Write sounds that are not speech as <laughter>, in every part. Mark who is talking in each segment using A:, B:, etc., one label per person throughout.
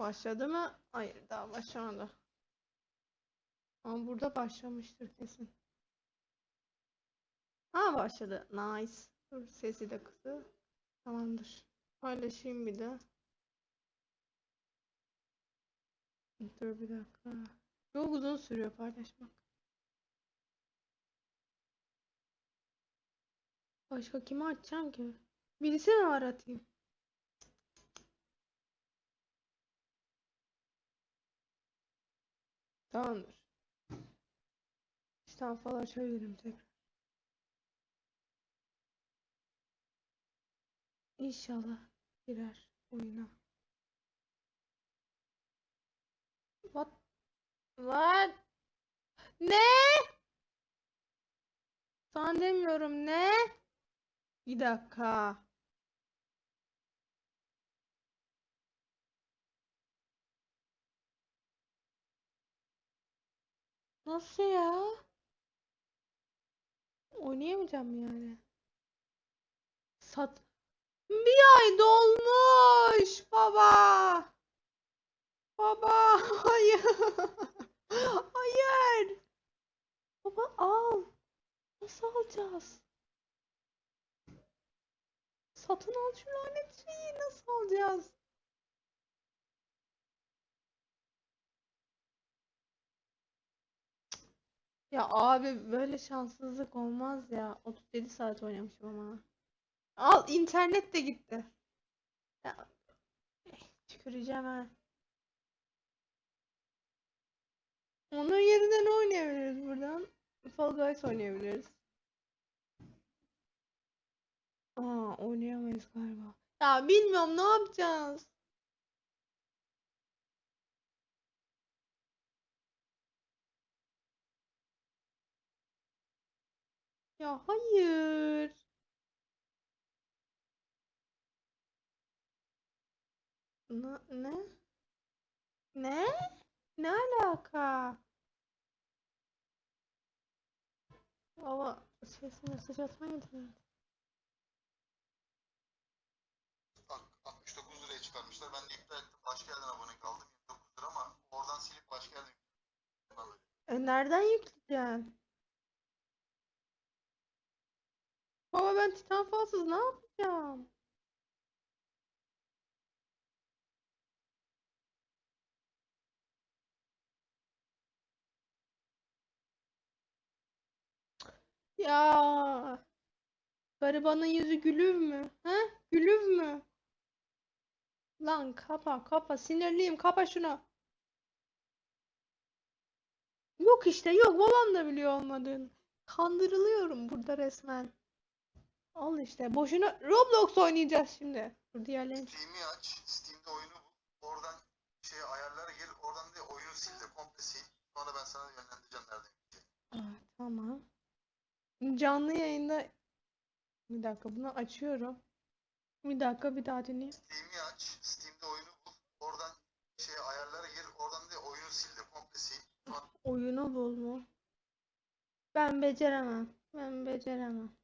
A: Başladı mı? Hayır daha başlamadı. Ama burada başlamıştır kesin. Ha başladı. Nice. Dur sesi de kısı. Tamamdır. Paylaşayım bir de. Dur bir dakika. Çok uzun sürüyor paylaşmak. Başka kimi açacağım ki? Birisi mi var atayım? Tamamdır. İşte falan söylerim tekrar. İnşallah girer oyuna. What? What? Ne? Sana demiyorum ne? Bir dakika. Nasıl ya? Oynayamayacağım yani. Sat. Bir ay dolmuş baba. Baba <laughs> hayır. Hayır. Baba al. Nasıl alacağız? Satın al şu lanet şeyi nasıl alacağız? Ya abi böyle şanssızlık olmaz ya. 37 saat oynamışım ama. Al internet de gitti. Ya, eh, tüküreceğim ha. Onun yerine ne oynayabiliriz buradan? Fall Guys oynayabiliriz. Aa oynayamayız galiba. Ya bilmiyorum ne yapacağız? Ya hayır. Ne? Ne? Ne? Ne alaka? Baba ses mesaj atmayı.
B: Bak 69 liraya çıkarmışlar. Ben de iptal ettim. Başka yerden abone kaldım. 29 lira ama oradan silip başka yerden
A: E nereden yükleyeceksin? Baba ben Titanfall'sız ne yapacağım? Ya garibanın yüzü gülür mü? He? Gülür mü? Lan kapa kapa sinirliyim kapa şunu. Yok işte yok babam da biliyor olmadığını. Kandırılıyorum burada resmen. Al işte boşuna Roblox oynayacağız şimdi. Dur diğerlerini
B: Steam'i aç. Steam'de oyunu bul. Oradan şey ayarlara gir. Oradan da oyunu sil de komple sil. Sonra ben sana yönlendireceğim nereden gideceğini.
A: Aa, tamam. Canlı yayında bir dakika bunu açıyorum. Bir dakika bir daha dinleyeyim.
B: Steam'i aç. Steam'de oyunu bul. Oradan şey ayarlara gir. Oradan da oyunu sil de komple sil. Sonra
A: Oyunu bul mu? Ben beceremem. Ben beceremem.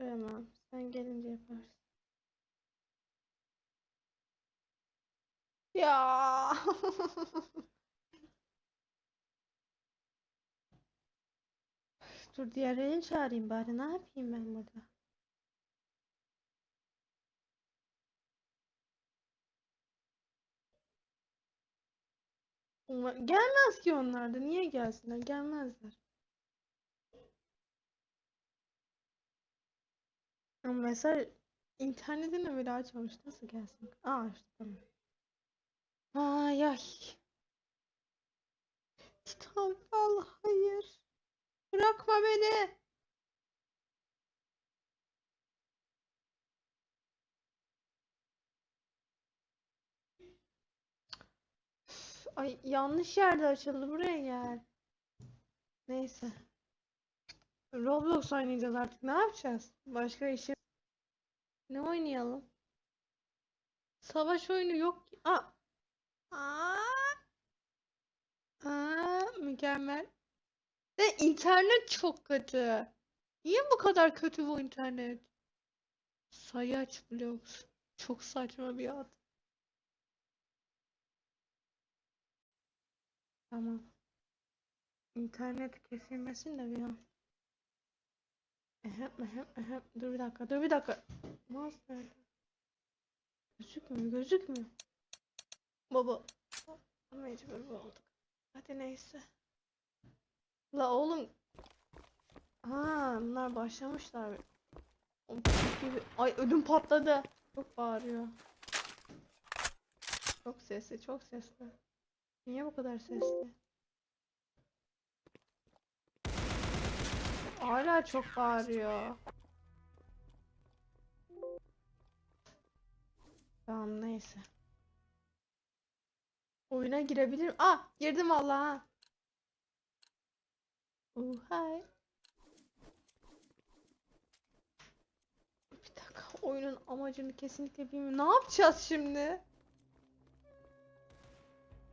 A: Beceremem. Sen gelince yaparsın. Ya. <laughs> Dur diğerlerini çağırayım bari. Ne yapayım ben burada? Gelmez ki onlar da. Niye gelsinler? Gelmezler. Ama mesela internetini bile açmamış. Nasıl gelsin? Aa açtı tamam. Ay ay. Titanfall hayır. Bırakma beni. Ay yanlış yerde açıldı. Buraya gel. Neyse. Roblox oynayacağız artık. Ne yapacağız? Başka işi. Ne oynayalım? Savaş oyunu yok ki. Aa. Aa. Aa, mükemmel. Ve internet çok kötü. Niye bu kadar kötü bu internet? Sayaç Vlogs. Çok saçma bir ad. Tamam. İnternet kesilmesin de bir an. Ehem ehem ehem. Dur bir dakika dur bir dakika. Mouse nerede? Gözükmüyor gözükmüyor. Baba. Mecbur olduk. Hadi neyse. La oğlum. Ha bunlar başlamışlar. Gibi. Ay ödüm patladı. Çok bağırıyor. Çok sesli çok sesli. Niye bu kadar sesli? Hala çok bağırıyor. Tamam neyse. Oyuna girebilirim. Ah girdim vallahi. Oh hay. Bir dakika oyunun amacını kesinlikle bilmiyorum. Ne yapacağız şimdi?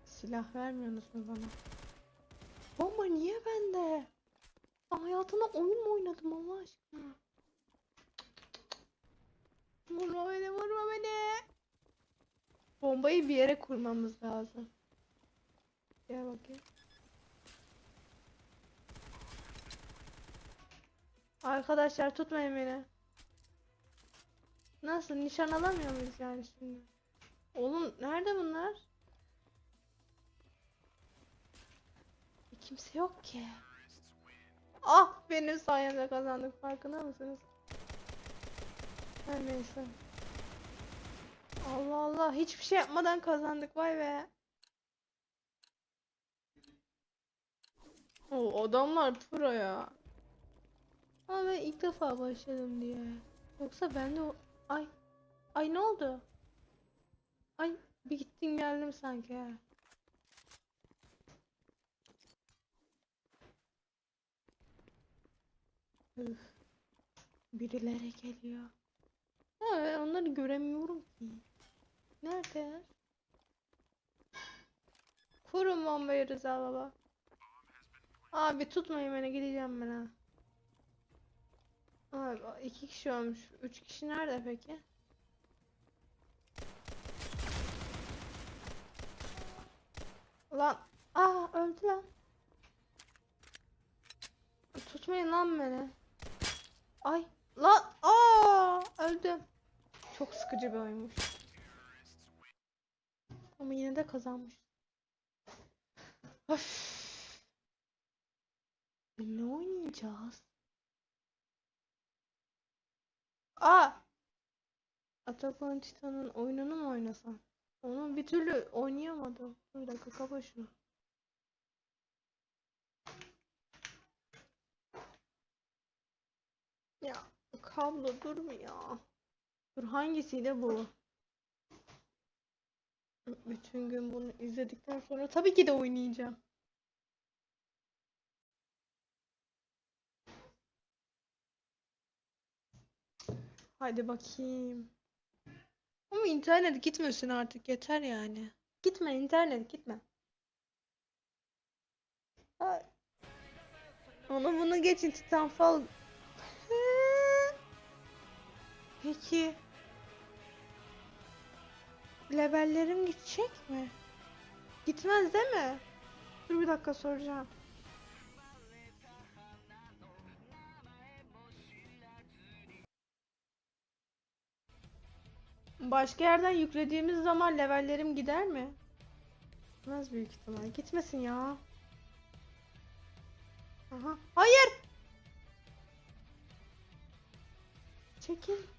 A: Silah vermiyorsunuz mu bana? Bomba niye bende? Ben hayatımda oyun mu oynadım Allah aşkına? Vurma beni, vurma beni. Bombayı bir yere kurmamız lazım. Gel bakayım. Arkadaşlar tutmayın beni. Nasıl? Nişan alamıyor muyuz yani şimdi? Oğlum nerede bunlar? Kimse yok ki. Ah benim sayemde kazandık farkında mısınız? Her neyse. Allah Allah hiçbir şey yapmadan kazandık vay be. O adamlar pro ya. Ama ben ilk defa başladım diye. Yoksa ben de o... Ay. Ay ne oldu? Ay bir gittim geldim sanki Üf. Birileri geliyor. Ha, onları göremiyorum ki. Nerede? Kurun bombayı Rıza baba. Abi tutmayın beni gideceğim ben ha. Abi iki kişi olmuş. Üç kişi nerede peki? Lan. Aa öldü lan. Tutmayın lan beni. Ay. Lan. Aa öldüm. Çok sıkıcı bir oyunmuş. Ama yine de kazanmış. Öf. Ne oynayacağız? Aa! Attack on Titan'ın oyununu mu oynasam? Onu bir türlü oynayamadım. Bir dakika kapa şunu. Ya kablo durmuyor. Dur hangisiydi bu? Bütün gün bunu izledikten sonra tabii ki de oynayacağım. Hadi bakayım. Ama internet gitmesin artık yeter yani. Gitme internet gitme. Ay. Onu bunu geçin Titanfall. Peki. Levellerim gidecek mi? Gitmez değil mi? Dur bir dakika soracağım. Başka yerden yüklediğimiz zaman levellerim gider mi? Gitmez büyük ihtimal. Gitmesin ya. Aha. Hayır. Çekil.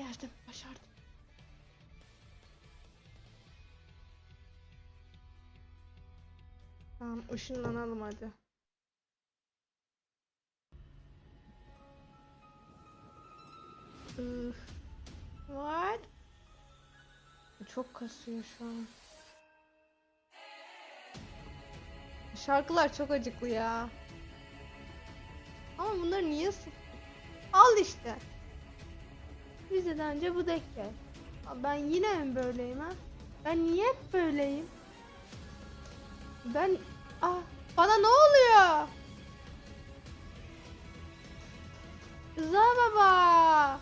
A: Geldim. Başardım. Tamam ışınlanalım hadi. What? Çok kasıyor şu an. Şarkılar çok acıklı ya. Ama bunlar niye? Al işte. Vizeden önce bu denk gel. Ben yine mi böyleyim ha? Ben niye hep böyleyim? Ben... Ah, bana ne oluyor? Rıza baba.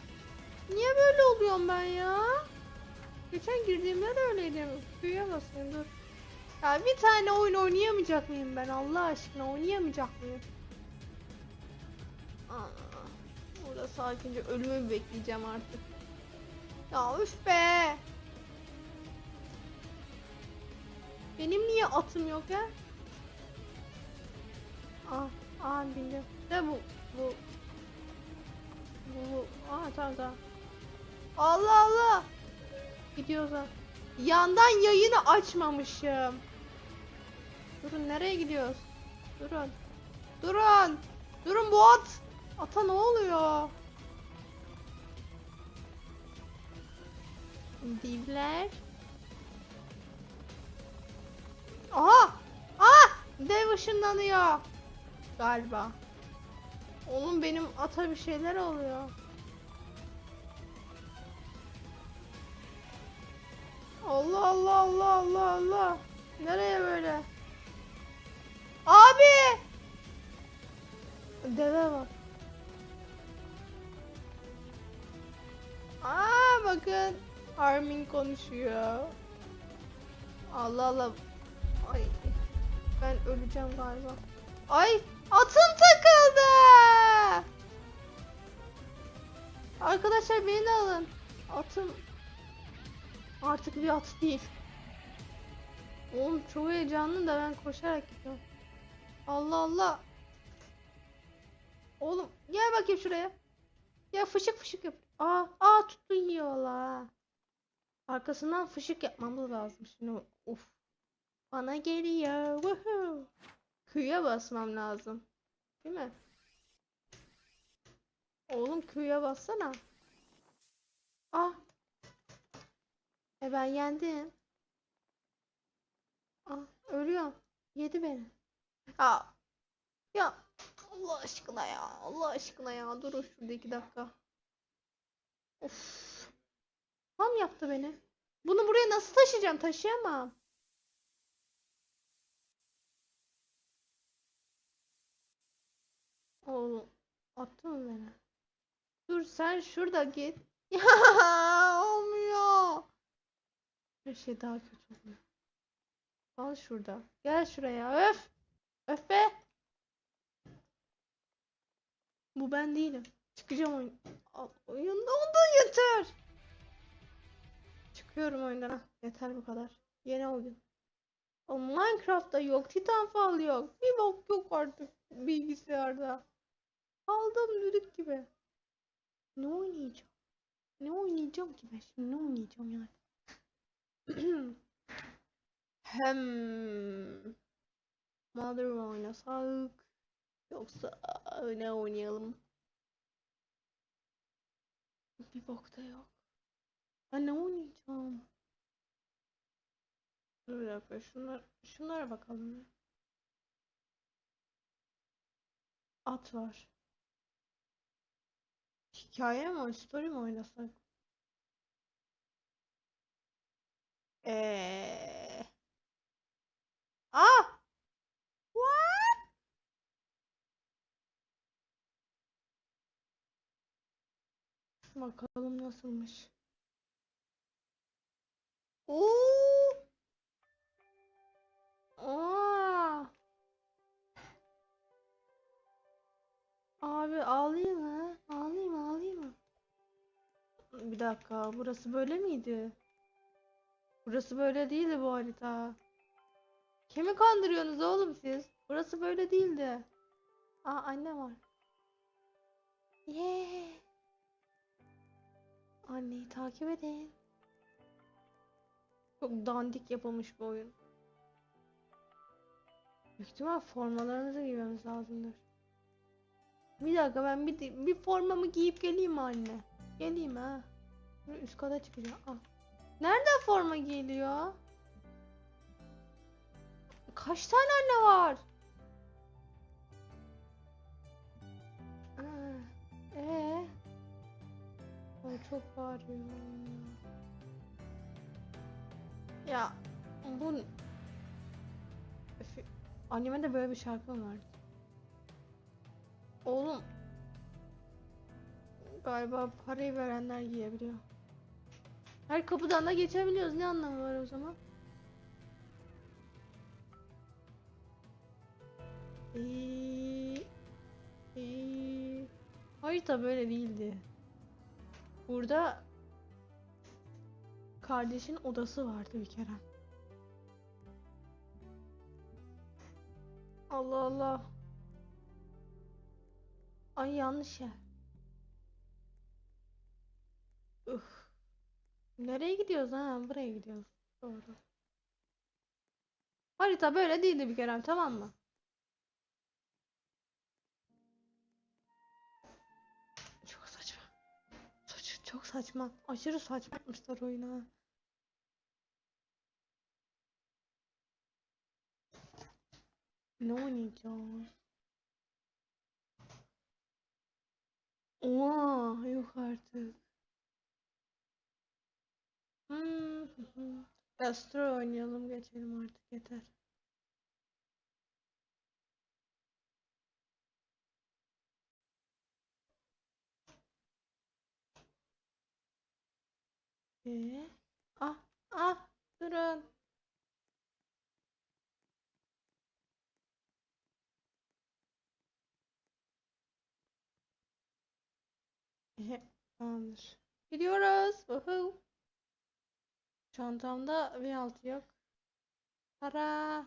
A: Niye böyle oluyorum ben ya? Geçen girdiğimde de öyleydim. Büyüye dur. Ya bir tane oyun oynayamayacak mıyım ben Allah aşkına oynayamayacak mıyım? Aa, burada sakince ölümü bekleyeceğim artık. Ya üf be. Benim niye atım yok ya? Aa, aa bindim. Ne bu? Bu. Bu. bu. Aa tamam tamam. Allah Allah. Gidiyoruz ha. Yandan yayını açmamışım. Durun nereye gidiyoruz? Durun. Durun. Durun bu at. Ata ne oluyor? Divler. Aha! Ah! Dev ışınlanıyor. Galiba. Oğlum benim ata bir şeyler oluyor. Allah Allah Allah Allah Allah. Nereye böyle? Abi! Deve bak. Aa bakın. Armin konuşuyor. Allah Allah. Ay. Ben öleceğim galiba. Ay atım takıldı. Arkadaşlar beni alın. Atım artık bir at değil. Oğlum çok heyecanlı da ben koşarak gidiyorum. Allah Allah. Oğlum gel bakayım şuraya. Ya fışık fışık yap. Aa, aa tuttu yiyorlar. Arkasından fışık yapmamız lazım şimdi. Of. Bana geliyor. Woohoo. Q'ya basmam lazım. Değil mi? Oğlum Q'ya bassana. Ah. E ben yendim. Ah ölüyorum. Yedi beni. Aa. Ya Allah aşkına ya. Allah aşkına ya. Durun şurada iki dakika. Of. Tam yaptı beni. Bunu buraya nasıl taşıyacağım? Taşıyamam. Oğlum attı mı beni? Dur sen şurada git. <laughs> Ya olmuyor. Her şey daha kötü oluyor. Al şurada. Gel şuraya. Öf. Öf be. Bu ben değilim. Çıkacağım oyun. Al, oyunda oldu yeter. Çıkıyorum oyundan. ha. Yeter bu kadar. Yeni oyun. O Minecraft'ta yok. Titanfall yok. Bir bok yok artık bilgisayarda. Aldım düdük gibi. Ne oynayacağım? Ne oynayacağım ki ben şimdi? Ne oynayacağım yani? <clears throat> Hem Mother oynasak yoksa ne oynayalım? Bir bok da yok. Ben ne oynayacağım? Dur bir dakika şunlar, şunlara bakalım. At var. Hikaye mi, story mi oynasak? Eee. Ah! What? Bakalım nasılmış. Oo! Aa! Abi ağlayayım mı? Ağlayayım? Ağlayayım mı? Bir dakika, burası böyle miydi? Burası böyle değildi bu harita. Kimi kandırıyorsunuz oğlum siz? Burası böyle değildi. Aa anne var. Yeah. Anneyi takip edin. Çok dandik yapılmış bu oyun. Büyük ihtimal formalarımızı giymemiz lazımdır. Bir dakika ben bir, bir formamı giyip geleyim anne? Geleyim ha. Şöyle Üst kata çıkacağım. Ah. Nerede forma giyiliyor? Kaç tane anne var? Ee? Ay çok bağırıyor. Ya bu Üf, Animede böyle bir şarkı mı vardı? Oğlum galiba parayı verenler giyebiliyor. Her kapıdan da geçebiliyoruz. Ne anlamı var o zaman? Ee, ee, harita böyle değildi. Burada kardeşin odası vardı bir kere. Allah Allah. Ay yanlış yer. Üf. Nereye gidiyoruz ha? Buraya gidiyoruz. Doğru. Harita böyle değildi bir kere tamam mı? Çok saçma. Aşırı saçma yapmışlar oyunu. ha. Ne oynayacağız? Oha, yok artık. Hmm. Astro oynayalım geçelim artık yeter. Ee? Ah, ah, durun. Ehe, Tamamdır. Gidiyoruz. Woohoo. Çantamda V6 yok. Para.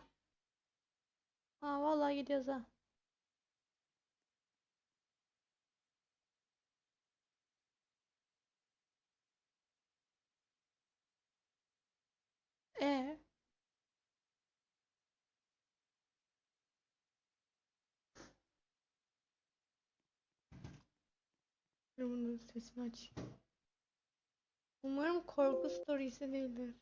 A: Ha vallahi gidiyoruz ha. E Dur bunun sesini aç. Umarım korku storiesi değildir.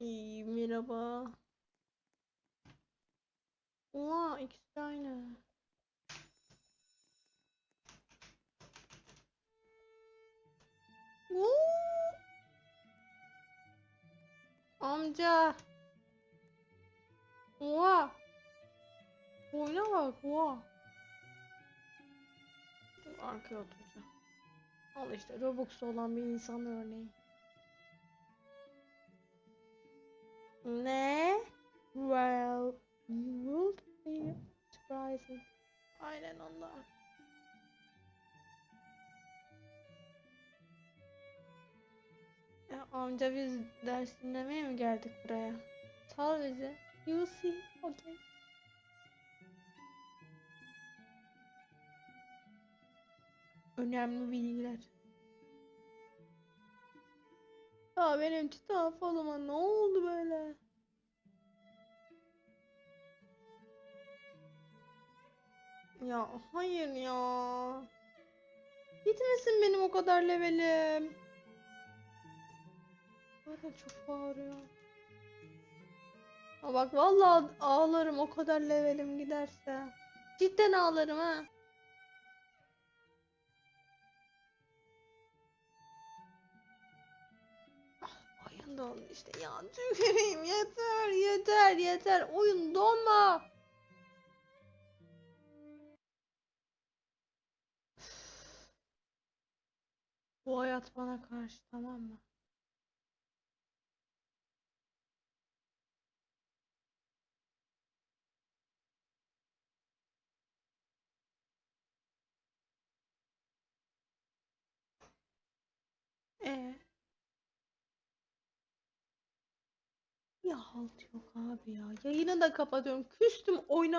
A: İyi merhaba. Oha ikisi de aynı. Amca. Oha. Oyuna bak oha. Dur arkaya oturacağım. Al işte Robux'ta olan bir insan örneği. Ne? Well, you will be surprised. Aynen onlar. Ya amca biz ders dinlemeye mi geldik buraya? Sal bizi. You see, okay. Önemli bilgiler. Ya benim titan falıma ne oldu böyle? Ya hayır ya. Gitmesin benim o kadar levelim. Zaten çok bağırıyor. Ha bak vallahi ağlarım o kadar levelim giderse. Cidden ağlarım ha. Ah, Oyun dondu işte ya tüküreyim yeter yeter yeter oyun donma. Bu hayat bana karşı tamam mı? E Ya halt yok abi ya. Yayını da kapatıyorum. Küstüm oyna